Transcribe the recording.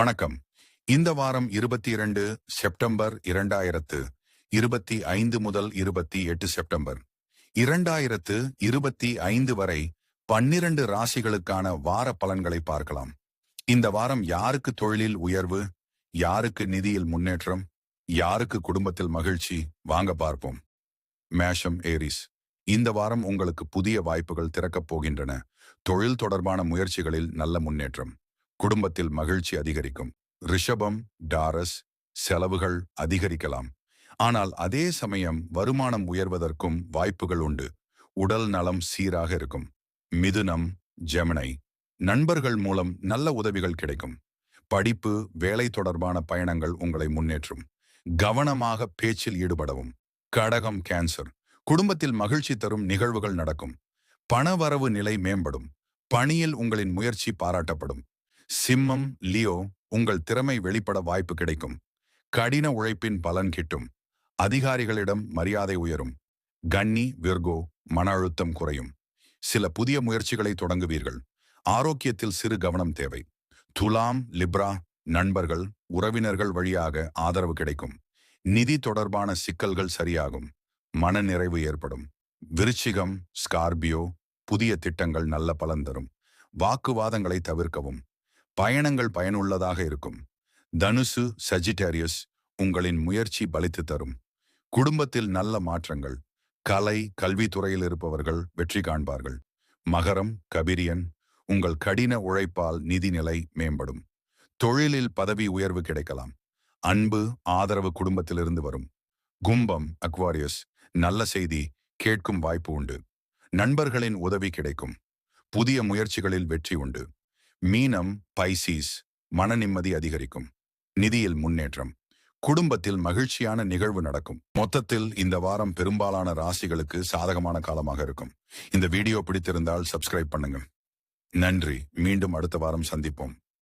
வணக்கம். இந்த வாரம் இருபத்தி இரண்டு செப்டம்பர் இரண்டாயிரத்து இருபத்தி ஐந்து முதல் இருபத்தி எட்டு செப்டம்பர். இரண்டாயிரத்து இருபத்தி ஐந்து வரை பன்னிரண்டு ராசிகளுக்கான வார பலன்களை பார்க்கலாம். இந்த வாரம் யாருக்கு தொழிலில் உயர்வு யாருக்கு நிதியில் முன்னேற்றம் யாருக்கு குடும்பத்தில் மகிழ்ச்சி வாங்க பார்ப்போம். மேஷம் ஏரிஸ். இந்த வாரம் உங்களுக்கு புதிய வாய்ப்புகள் திறக்கப் போகின்றன. தொழில் தொடர்பான முயற்சிகளில் நல்ல முன்னேற்றம். குடும்பத்தில் மகிழ்ச்சி அதிகரிக்கும். ரிஷபம் டாரஸ் செலவுகள் அதிகரிக்கலாம். ஆனால் அதே சமயம் வருமானம் உயர்வதற்கும் வாய்ப்புகள் உண்டு. உடல் நலம் சீராக இருக்கும். மிதுனம் ஜெமனை நண்பர்கள் மூலம் நல்ல உதவிகள் கிடைக்கும். படிப்பு வேலை தொடர்பான பயணங்கள் உங்களை முன்னேற்றும். கவனமாக பேச்சில் ஈடுபடவும். கடகம் கேன்சர் குடும்பத்தில் மகிழ்ச்சி தரும் நிகழ்வுகள் நடக்கும். பணவரவு நிலை மேம்படும். பணியில் உங்களின் முயற்சி பாராட்டப்படும். சிம்மம் லியோ உங்கள் திறமை வெளிப்பட வாய்ப்பு கிடைக்கும். கடின உழைப்பின் பலன் கிட்டும். அதிகாரிகளிடம் மரியாதை உயரும். கன்னி விர்கோ மன அழுத்தம் குறையும். சில புதிய முயற்சிகளை தொடங்குவீர்கள். ஆரோக்கியத்தில் சிறு கவனம் தேவை. துலாம் லிப்ரா நண்பர்கள் உறவினர்கள் வழியாக ஆதரவு கிடைக்கும். நிதி தொடர்பான சிக்கல்கள் சரியாகும். மன நிறைவு ஏற்படும். விருச்சிகம் ஸ்கார்பியோ புதிய திட்டங்கள் நல்ல பலன் தரும். வாக்குவாதங்களை தவிர்க்கவும். பயணங்கள் பயனுள்ளதாக இருக்கும். தனுசு சஜிடேரியஸ் உங்களின் முயற்சி பலித்து தரும். குடும்பத்தில் நல்ல மாற்றங்கள் கலை கல்வித்துறையில் இருப்பவர்கள் வெற்றி காண்பார்கள். மகரம் கபிரியன் உங்கள் கடின உழைப்பால் நிதிநிலை மேம்படும். தொழிலில் பதவி உயர்வு கிடைக்கலாம். அன்பு ஆதரவு குடும்பத்திலிருந்து வரும். கும்பம் அக்வாரியஸ் நல்ல செய்தி கேட்கும் வாய்ப்பு உண்டு. நண்பர்களின் உதவி கிடைக்கும். புதிய முயற்சிகளில் வெற்றி உண்டு. மீனம் பைசீஸ் மன நிம்மதி அதிகரிக்கும். நிதியில் முன்னேற்றம். குடும்பத்தில் மகிழ்ச்சியான நிகழ்வு நடக்கும். மொத்தத்தில் இந்த வாரம் பெரும்பாலான ராசிகளுக்கு சாதகமான காலமாக இருக்கும். இந்த வீடியோ பிடித்திருந்தால் சப்ஸ்கிரைப் பண்ணுங்க. நன்றி. மீண்டும் அடுத்த வாரம் சந்திப்போம்.